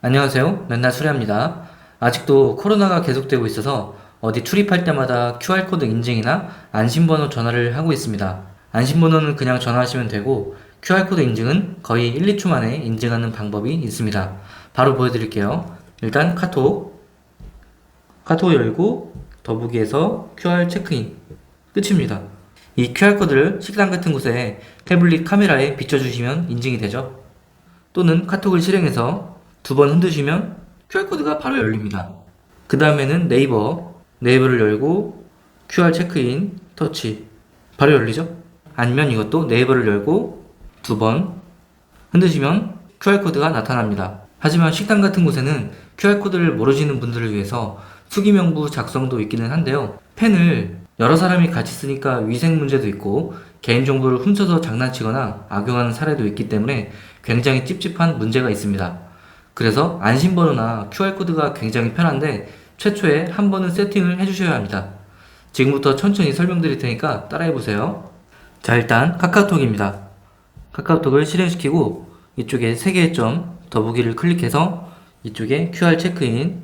안녕하세요. 맨날 수리합니다. 아직도 코로나가 계속되고 있어서 어디 출입할 때마다 QR코드 인증이나 안심번호 전화를 하고 있습니다. 안심번호는 그냥 전화하시면 되고 QR코드 인증은 거의 1, 2초 만에 인증하는 방법이 있습니다. 바로 보여드릴게요. 일단 카톡, 카톡 열고 더보기에서 QR 체크인 끝입니다. 이 QR코드를 식당 같은 곳에 태블릿 카메라에 비춰주시면 인증이 되죠. 또는 카톡을 실행해서 두 번 흔드시면 QR코드가 바로 열립니다. 그 다음에는 네이버, 네이버를 열고 QR 체크인, 터치, 바로 열리죠? 아니면 이것도 네이버를 열고 두 번 흔드시면 QR코드가 나타납니다. 하지만 식당 같은 곳에는 QR코드를 모르시는 분들을 위해서 수기명부 작성도 있기는 한데요. 펜을 여러 사람이 같이 쓰니까 위생 문제도 있고 개인정보를 훔쳐서 장난치거나 악용하는 사례도 있기 때문에 굉장히 찝찝한 문제가 있습니다. 그래서 안심번호나 QR코드가 굉장히 편한데 최초에 한 번은 세팅을 해주셔야 합니다. 지금부터 천천히 설명드릴 테니까 따라해보세요. 자, 일단 카카오톡입니다. 카카오톡을 실행시키고 이쪽에 세 개의 점 더보기를 클릭해서 이쪽에 QR 체크인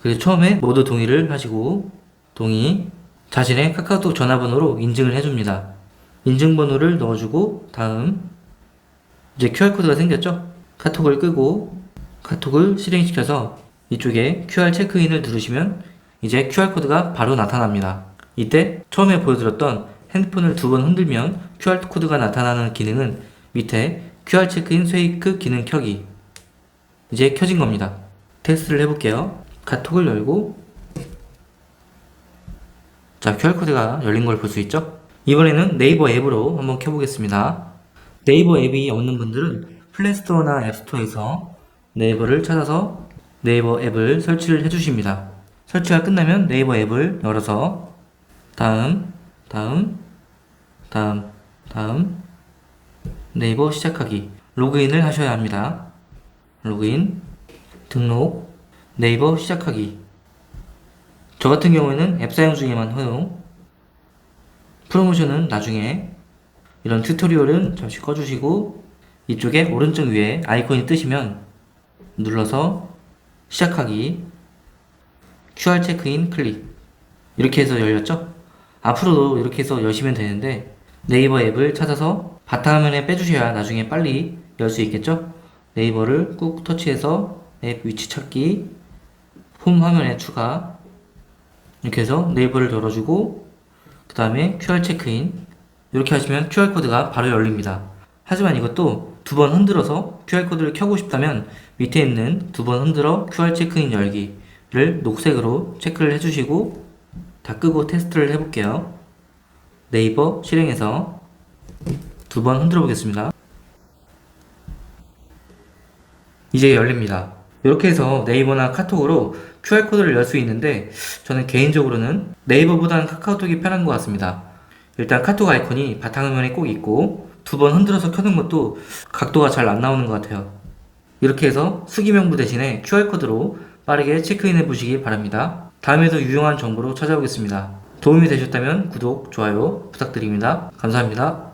그리고 처음에 모두 동의를 하시고 동의 자신의 카카오톡 전화번호로 인증을 해줍니다. 인증번호를 넣어주고 다음 이제 QR코드가 생겼죠? 카톡을 끄고 카톡을 실행시켜서 이쪽에 QR 체크인을 누르시면 이제 QR코드가 바로 나타납니다. 이때 처음에 보여드렸던 핸드폰을 두 번 흔들면 QR코드가 나타나는 기능은 밑에 QR 체크인 쉐이크 기능 켜기 이제 켜진 겁니다. 테스트를 해볼게요. 카톡을 열고 자 QR코드가 열린 걸 볼 수 있죠? 이번에는 네이버 앱으로 한번 켜보겠습니다. 네이버 앱이 없는 분들은 플레이스토어나 앱스토어에서 네이버를 찾아서 네이버 앱을 설치를 해주십니다. 설치가 끝나면 네이버 앱을 열어서 다음, 다음, 다음, 다음 네이버 시작하기 로그인을 하셔야 합니다. 로그인, 등록, 네이버 시작하기 저 같은 경우에는 앱 사용 중에만 허용 프로모션은 나중에 이런 튜토리얼은 잠시 꺼주시고 이쪽에 오른쪽 위에 아이콘이 뜨시면 눌러서 시작하기 QR 체크인 클릭 이렇게 해서 열렸죠? 앞으로도 이렇게 해서 여시면 되는데 네이버 앱을 찾아서 바탕화면에 빼주셔야 나중에 빨리 열 수 있겠죠? 네이버를 꾹 터치해서 앱 위치 찾기 홈 화면에 추가 이렇게 해서 네이버를 열어주고 그 다음에 QR 체크인 이렇게 하시면 QR코드가 바로 열립니다. 하지만 이것도 두 번 흔들어서 QR코드를 켜고 싶다면 밑에 있는 두 번 흔들어 QR 체크인 열기를 녹색으로 체크를 해주시고 다 끄고 테스트를 해볼게요. 네이버 실행해서 두 번 흔들어 보겠습니다. 이제 열립니다. 이렇게 해서 네이버나 카톡으로 QR코드를 열 수 있는데 저는 개인적으로는 네이버보다는 카카오톡이 편한 것 같습니다. 일단 카톡 아이콘이 바탕화면에 꼭 있고 두 번 흔들어서 켜는 것도 각도가 잘 안 나오는 것 같아요. 이렇게 해서 수기명부 대신에 QR코드로 빠르게 체크인해 보시기 바랍니다. 다음에도 유용한 정보로 찾아오겠습니다. 도움이 되셨다면 구독, 좋아요 부탁드립니다. 감사합니다.